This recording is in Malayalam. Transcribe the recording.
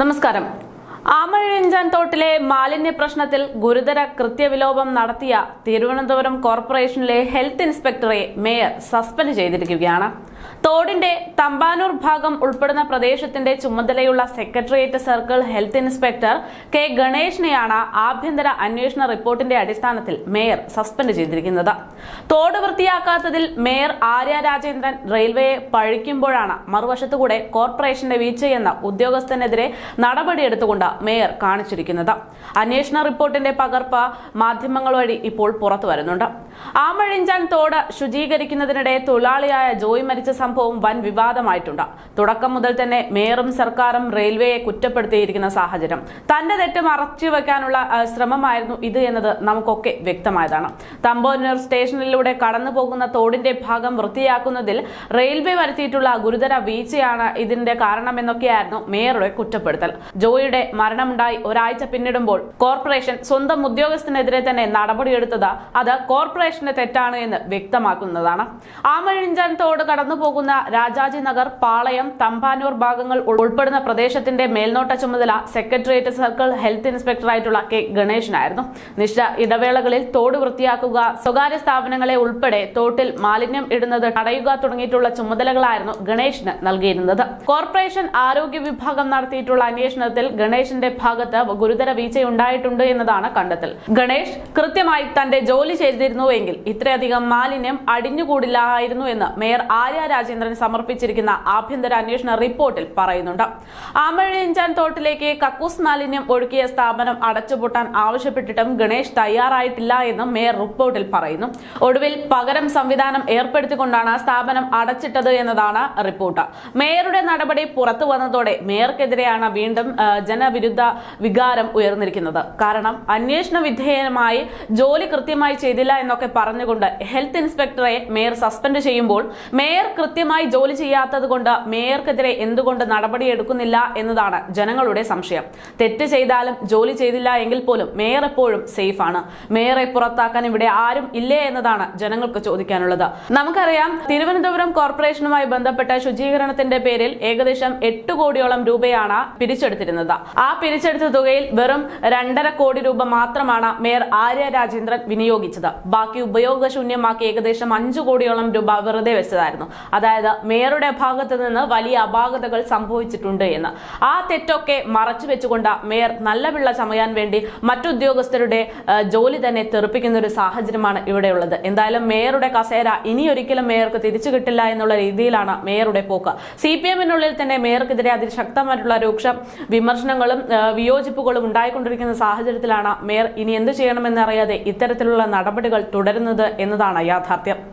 നമസ്കാരം. ആമഴിഞ്ചാൻ തോട്ടിലെ മാലിന്യ പ്രശ്നത്തിൽ ഗുരുതര കൃത്യവിലോപം നടത്തിയ തിരുവനന്തപുരം കോർപ്പറേഷനിലെ ഹെൽത്ത് ഇൻസ്പെക്ടറെ മേയർ സസ്പെൻഡ് ചെയ്തിരിക്കുകയാണ്. തോടിന്റെ തമ്പാനൂർ ഭാഗം ഉൾപ്പെടുന്ന പ്രദേശത്തിന്റെ ചുമതലയുള്ള secretariat circle health inspector K ഗണേഷിനെയാണ് ആഭ്യന്തര അന്വേഷണ റിപ്പോർട്ടിന്റെ അടിസ്ഥാനത്തിൽ മേയർ സസ്പെൻഡ് ചെയ്തിരിക്കുന്നത്. തോട് വൃത്തിയാക്കാത്തതിൽ മേയർ ആര്യ രാജേന്ദ്രൻ റെയിൽവേയെ പഴിക്കുമ്പോഴാണ് മറുവശത്തുകൂടെ കോർപ്പറേഷന്റെ വീഴ്ചയെന്ന ഉദ്യോഗസ്ഥനെതിരെ നടപടിയെടുത്തുകൊണ്ട് മേയർ കാണിച്ചിരിക്കുന്നത്. അന്വേഷണ റിപ്പോർട്ടിന്റെ പകർപ്പ് മാധ്യമങ്ങൾ വഴി ഇപ്പോൾ പുറത്തു വരുന്നുണ്ട് ആമഴിഞ്ചാൻ തോട് ശുചീകരിക്കുന്നതിനിടെ തൊഴിലാളിയായ ജോയ് മരിച്ച സംഭവം വൻ വിവാദമായിട്ടുണ്ട്. തുടക്കം മുതൽ തന്നെ മേയറും സർക്കാരും റെയിൽവേയെ കുറ്റപ്പെടുത്തിയിരിക്കുന്ന സാഹചര്യം. തന്റെ തെറ്റ് മറച്ചുവെക്കാനുള്ള വെക്കാനുള്ള ശ്രമമായിരുന്നു ഇത് എന്നത് നമുക്കൊക്കെ വ്യക്തമായതാണ്. തമ്പോനൂർ സ്റ്റേഷനിലൂടെ കടന്നു പോകുന്ന തോടിന്റെ ഭാഗം വൃത്തിയാക്കുന്നതിൽ റെയിൽവേ വരുത്തിയിട്ടുള്ള ഗുരുതര വീഴ്ചയാണ് ഇതിന്റെ കാരണമെന്നൊക്കെയായിരുന്നു മേയറുടെ കുറ്റപ്പെടുത്തൽ. ജോയിയുടെ മരണമുണ്ടായി ഒരാഴ്ച പിന്നിടുമ്പോൾ കോർപ്പറേഷൻ സ്വന്തം ഉദ്യോഗസ്ഥനെതിരെ തന്നെ നടപടിയെടുത്തത് അത് കോർപ്പറേഷന്റെ തെറ്റാണ് എന്ന് വ്യക്തമാക്കുന്നതാണ്. ആമഴിഞ്ചാൻ തോട് കടന്നു പോകുന്ന രാജാജി നഗർ പാളയം തമ്പാനൂർ ഭാഗങ്ങൾ ഉൾപ്പെടുന്ന പ്രദേശത്തിന്റെ മേൽനോട്ട ചുമതല സെക്രട്ടേറിയറ്റ് സർക്കിൾ ഹെൽത്ത് ഇൻസ്പെക്ടറായിട്ടുള്ള കെ ഗണേശനായിരുന്നു. നിശ്ച ഇടവേളകളിൽ തോട് വൃത്തിയാക്കുക സ്വകാര്യ സ്ഥാപനങ്ങളെ ഉൾപ്പെടെ തോട്ടിൽ മാലിന്യം ഇടുന്നത് തടയുക തുടങ്ങിയിട്ടുള്ള ചുമതലകളായിരുന്നു ഗണേഷിന് നൽകിയിരുന്നത്. കോർപ്പറേഷൻ ആരോഗ്യ വിഭാഗം നടത്തിയിട്ടുള്ള അന്വേഷണത്തിൽ ഗണേഷിന്റെ ഭാഗത്ത് ഗുരുതര വീഴ്ചയുണ്ടായിട്ടുണ്ട് എന്നതാണ് കണ്ടെത്തൽ. ഗണേഷ് കൃത്യമായി തന്റെ ജോലി ചെയ്തിരുന്നുവെങ്കിൽ ഇത്രയധികം മാലിന്യം അടിഞ്ഞുകൂടില്ലായിരുന്നു എന്ന് മേയർ ആര്യ രാജേന്ദ്രൻ സമർപ്പിച്ചിരിക്കുന്ന ആഭ്യന്തര അന്വേഷണ റിപ്പോർട്ടിൽ പറയുന്നുണ്ട്. ആമഴിഞ്ചാൻ തോട്ടിലേക്ക് കക്കൂസ് മാലിന്യം ഒഴുക്കിയ സ്ഥാപനം അടച്ചുപൂട്ടാൻ ആവശ്യപ്പെട്ടിട്ടും ഗണേഷ് തയ്യാറായിട്ടില്ല എന്നും മേയർ റിപ്പോർട്ടിൽ പറയുന്നു. ഒടുവിൽ പകരം സംവിധാനം ഏർപ്പെടുത്തിക്കൊണ്ടാണ് സ്ഥാപനം അടച്ചിട്ടത് എന്നതാണ് റിപ്പോർട്ട്. മേയറുടെ നടപടി പുറത്തു വന്നതോടെ മേയർക്കെതിരെയാണ് വീണ്ടും ജനവിരുദ്ധ വികാരം ഉയർന്നിരിക്കുന്നത്. കാരണം അന്വേഷണ വിധേയമായി ജോലി കൃത്യമായി ചെയ്തില്ല എന്നൊക്കെ പറഞ്ഞുകൊണ്ട് ഹെൽത്ത് ഇൻസ്പെക്ടറെ മേയർ സസ്പെൻഡ് ചെയ്യുമ്പോൾ മേയർ കൃത്യമായി ജോലി ചെയ്യാത്തത് കൊണ്ട് മേയർക്കെതിരെ എന്തുകൊണ്ട് നടപടിയെടുക്കുന്നില്ല എന്നതാണ് ജനങ്ങളുടെ സംശയം. തെറ്റ് ചെയ്താലും ജോലി ചെയ്തില്ല എങ്കിൽ പോലും മേയർ എപ്പോഴും സേഫാണ്. മേയറെ പുറത്താക്കാൻ ഇവിടെ ആരും ഇല്ലേ എന്നതാണ് ജനങ്ങൾക്ക് ചോദിക്കാനുള്ളത്. നമുക്കറിയാം തിരുവനന്തപുരം കോർപ്പറേഷനുമായി ബന്ധപ്പെട്ട ശുചീകരണത്തിന്റെ പേരിൽ ഏകദേശം എട്ട് കോടിയോളം രൂപയാണ് പിരിച്ചെടുത്തിരുന്നത്. ആ പിരിച്ചെടുത്ത തുകയിൽ വെറും രണ്ടര കോടി രൂപ മാത്രമാണ് മേയർ ആര്യ രാജേന്ദ്രൻ വിനിയോഗിച്ചത്. ബാക്കി ഉപയോഗശൂന്യമാക്കി ഏകദേശം അഞ്ചു കോടിയോളം രൂപ വെറുതെ വെച്ചതായിരുന്നു. അതായത് മേയറുടെ ഭാഗത്ത് നിന്ന് വലിയ അപാകതകൾ സംഭവിച്ചിട്ടുണ്ട് എന്ന്. ആ തെറ്റൊക്കെ മറച്ചു വെച്ചുകൊണ്ട് മേയർ നല്ല പിള്ള ചമയാൻ വേണ്ടി മറ്റുദ്യോഗസ്ഥരുടെ ജോലി തന്നെ തെറിപ്പിക്കുന്ന ഒരു സാഹചര്യമാണ് ഇവിടെയുള്ളത് എന്തായാലും മേയറുടെ കസേര ഇനി ഒരിക്കലും മേയർക്ക് തിരിച്ചു കിട്ടില്ല എന്നുള്ള രീതിയിലാണ് മേയറുടെ പോക്ക്. സി പി എമ്മിനുള്ളിൽ തന്നെ മേയർക്കെതിരെ അതിശക്തമായിട്ടുള്ള രൂക്ഷ വിമർശനങ്ങളും വിയോജിപ്പുകളും ഉണ്ടായിക്കൊണ്ടിരിക്കുന്ന സാഹചര്യത്തിലാണ് മേയർ ഇനി എന്ത് ചെയ്യണമെന്നറിയാതെ ഇത്തരത്തിലുള്ള നടപടികൾ തുടരുന്നത് എന്നതാണ് യാഥാർത്ഥ്യം.